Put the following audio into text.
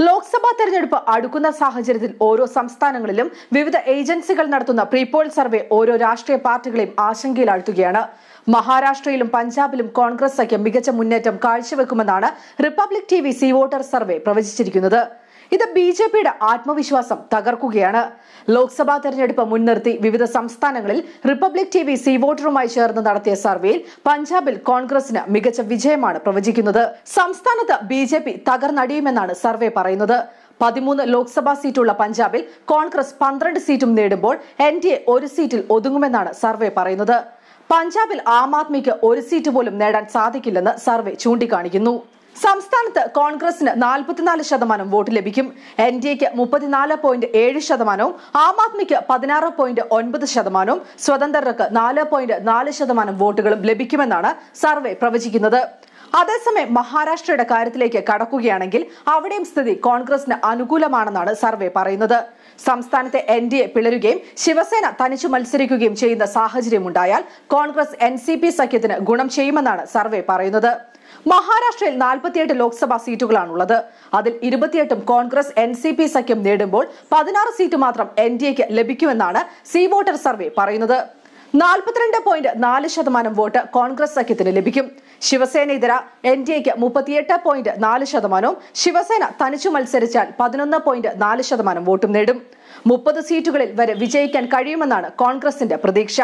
ലോക്സഭാ തെരഞ്ഞെടുപ്പ് അടുക്കുന്ന സാഹചര്യത്തിൽ ഓരോ സംസ്ഥാനങ്ങളിലും വിവിധ ഏജൻസികൾ നടത്തുന്ന പ്രീപോൾ സർവേ ഓരോ രാഷ്ട്രീയ പാർട്ടികളെയും ആശങ്കയിലാഴ്ത്തുകയാണ്. മഹാരാഷ്ട്രയിലും പഞ്ചാബിലും കോൺഗ്രസ് സഖ്യം മികച്ച മുന്നേറ്റം കാഴ്ചവെക്കുമെന്നാണ് Republic T V C voter survey പ്രവചിച്ചിരിക്കുന്നത്. ഇത് ബി ജെ പിയുടെ ആത്മവിശ്വാസം തകർക്കുകയാണ്. ലോക്സഭാ തെരഞ്ഞെടുപ്പ് മുൻനിർത്തി വിവിധ സംസ്ഥാനങ്ങളിൽ റിപ്പബ്ലിക് ടി വി സി വോട്ടറുമായി ചേർന്ന് നടത്തിയ സർവേയിൽ പഞ്ചാബിൽ കോൺഗ്രസിന് മികച്ച വിജയമാണ് പ്രവചിക്കുന്നത്. സംസ്ഥാനത്ത് ബി ജെ പി തകർന്നടിയുമെന്നാണ് സർവേ പറയുന്നത്. പതിമൂന്ന് ലോക്സഭാ സീറ്റുള്ള പഞ്ചാബിൽ കോൺഗ്രസ് പന്ത്രണ്ട് സീറ്റും നേടുമ്പോൾ എൻ ഡി എ ഒരു സീറ്റിൽ ഒതുങ്ങുമെന്നാണ് സർവേ പറയുന്നത്. പഞ്ചാബിൽ ആം ആദ്മിക്ക് ഒരു സീറ്റ് പോലും നേടാൻ സാധിക്കില്ലെന്ന് സർവേ ചൂണ്ടിക്കാണിക്കുന്നു. സംസ്ഥാനത്ത് കോൺഗ്രസിന് നാൽപ്പത്തിനാല് ശതമാനം വോട്ട് ലഭിക്കും. എൻ ഡി എക്ക് മുപ്പത്തിനാല് പോയിന്റ് ഏഴ് ശതമാനവും ആം ആദ്മിക്ക് പതിനാറ് പോയിന്റ് ഒൻപത് ശതമാനവും സ്വതന്ത്രർക്ക് നാല് പോയിന്റ് നാല് ശതമാനം വോട്ടുകളും ലഭിക്കുമെന്നാണ് സർവേ പ്രവചിക്കുന്നത്. അതേസമയം മഹാരാഷ്ട്രയുടെ കാര്യത്തിലേക്ക് കടക്കുകയാണെങ്കിൽ അവിടെയും സ്ഥിതി കോൺഗ്രസിന് അനുകൂലമാണെന്നാണ് സർവേ പറയുന്നത്. സംസ്ഥാനത്തെ എൻ ഡി എ പിളരുകയും ശിവസേന തനിച്ചു മത്സരിക്കുകയും ചെയ്യുന്ന സാഹചര്യമുണ്ടായാൽ കോൺഗ്രസ് എൻ സി പി സഖ്യത്തിന് ഗുണം ചെയ്യുമെന്നാണ് സർവേ പറയുന്നത്. മഹാരാഷ്ട്രയിൽ നാൽപ്പത്തിയെട്ട് ലോക്സഭാ സീറ്റുകളാണുള്ളത്. അതിൽ ഇരുപത്തിയെട്ടും കോൺഗ്രസ് എൻ സി പി സഖ്യം നേടുമ്പോൾ പതിനാറ് സീറ്റ് മാത്രം എൻ ഡി എക്ക് ലഭിക്കുമെന്നാണ് സി വോട്ടർ സർവേ പറയുന്നത്. നാൽപ്പത്തിരണ്ട് പോയിന്റ് നാല് ശതമാനം വോട്ട് കോൺഗ്രസ് സഖ്യത്തിന് ലഭിക്കും. ശിവസേന ഇതര എൻ ഡി എക്ക് മുപ്പത്തിയെട്ട് പോയിന്റ് നാല് ശതമാനവും ശിവസേന തനിച്ചു മത്സരിച്ചാൽ പതിനൊന്ന് പോയിന്റ് നാല് ശതമാനം വോട്ടും നേടും. മുപ്പത് സീറ്റുകളിൽ വരെ വിജയിക്കാൻ കഴിയുമെന്നാണ് കോൺഗ്രസിന്റെ പ്രതീക്ഷ.